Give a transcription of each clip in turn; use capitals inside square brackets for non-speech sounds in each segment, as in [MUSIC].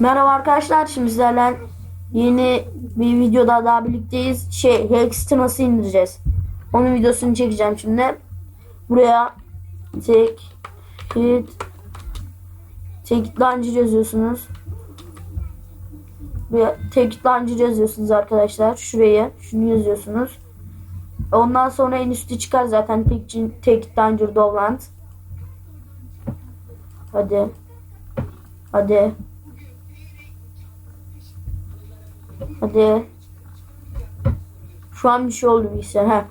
Merhaba arkadaşlar şimdi sizlerle yeni bir videoda daha birlikteyiz. Şey Hex'i nasıl indireceğiz? Onun videosunu çekeceğim şimdi. Buraya tek hit tek launcher yazıyorsunuz. Buraya tek launcher yazıyorsunuz arkadaşlar. Şuraya şunu yazıyorsunuz. Ondan sonra en üstü çıkar zaten tek tek launcher Dovland. Hadi. Hadi. Hadi. Şu an bir şey oldu bilgisayar. Ha.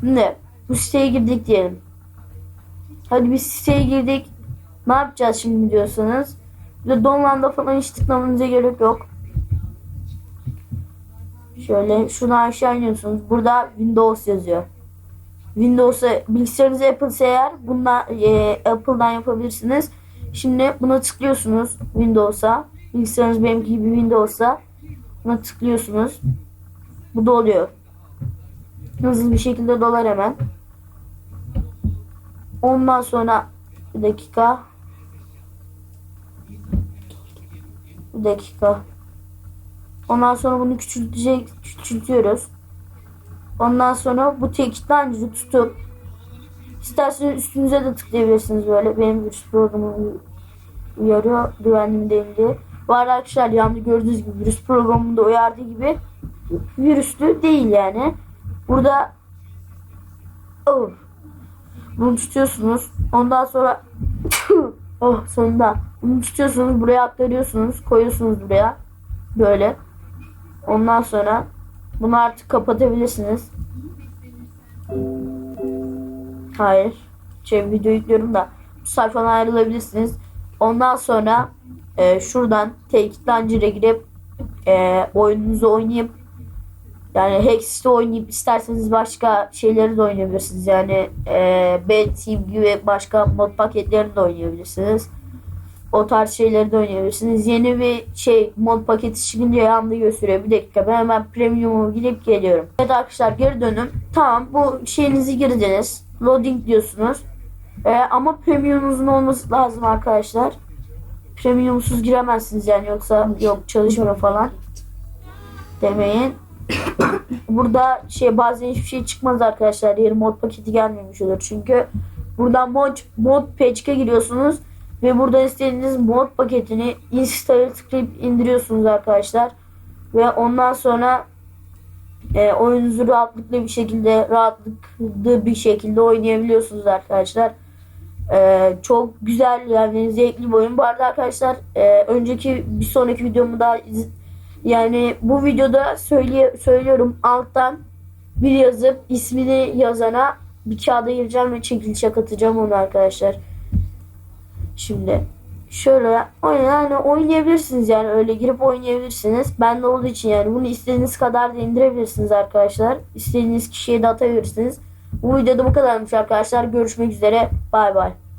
Şimdi bu siteye girdik diyelim. Hadi biz siteye girdik. Ne yapacağız şimdi diyorsanız. Bir de Donland'a falan hiç tıklamanıza gerek yok. Şöyle şuradan aşağı iniyorsunuz. Burada Windows yazıyor. Windows'a bilgisayarınız Apple eğer bundan e, Apple'dan yapabilirsiniz. Şimdi buna tıklıyorsunuz Windows'a. Bilgisayarınız benimki gibi Windows'a. Buna tıklıyorsunuz. Bu da oluyor. Hızlı bir şekilde dolar hemen. Ondan sonra bir dakika. Bir dakika. Ondan sonra bunu küçültecek, küçültüyoruz. Ondan sonra bu tekitlencini tutup isterseniz üstünüze de tıklayabilirsiniz böyle. Benim virüs programım uyarıyor güvenliğim değil diye. Arada arkadaşlar yanında gördüğünüz gibi virüs programında uyardığı gibi virüslü değil yani. Burada oh, bunu tutuyorsunuz. Ondan sonra [COUGHS] oh sonunda bunu tutuyorsunuz buraya aktarıyorsunuz koyuyorsunuz buraya böyle. Ondan sonra bunu artık kapatabilirsiniz. Hayır. Şey video yüklüyorum da bu sayfadan ayrılabilirsiniz. Ondan sonra e, şuradan Take Launcher'a girip e, oyununuzu oynayıp yani Hex'te oynayıp isterseniz başka şeyleri de oynayabilirsiniz. Yani e, Bad Team gibi başka mod paketlerini de oynayabilirsiniz. O tarz şeyleri de oynayabilirsiniz. Yeni bir şey mod paketi çıkınca yanında gösteriyor. Bir dakika ben hemen premium'u girip geliyorum. Evet arkadaşlar geri dönün. Tamam bu şeyinizi girdiniz. Loading diyorsunuz. E, ama premiumunuzun olması lazım arkadaşlar. Premiumsuz giremezsiniz yani yoksa yok çalışmıyor falan demeyin. Burada şey bazen hiçbir şey çıkmaz arkadaşlar. Yeni mod paketi gelmemiş olur. Çünkü buradan mod mod patch'e giriyorsunuz ve burada istediğiniz mod paketini install tıklayıp indiriyorsunuz arkadaşlar. Ve ondan sonra e, oyununuzu rahatlıkla bir şekilde rahatlıklı bir şekilde oynayabiliyorsunuz arkadaşlar. Ee, çok güzel yani zevkli bir oyun. Bu arada arkadaşlar e, önceki bir sonraki videomu da yani bu videoda söyle, söylüyorum alttan bir yazıp ismini yazana bir kağıda gireceğim ve çekilişe katacağım onu arkadaşlar. Şimdi şöyle yani oynayabilirsiniz yani öyle girip oynayabilirsiniz. Ben de olduğu için yani bunu istediğiniz kadar da indirebilirsiniz arkadaşlar. İstediğiniz kişiye de atabilirsiniz. Bu videoda bu kadarmış arkadaşlar. Görüşmek üzere. Bay bay.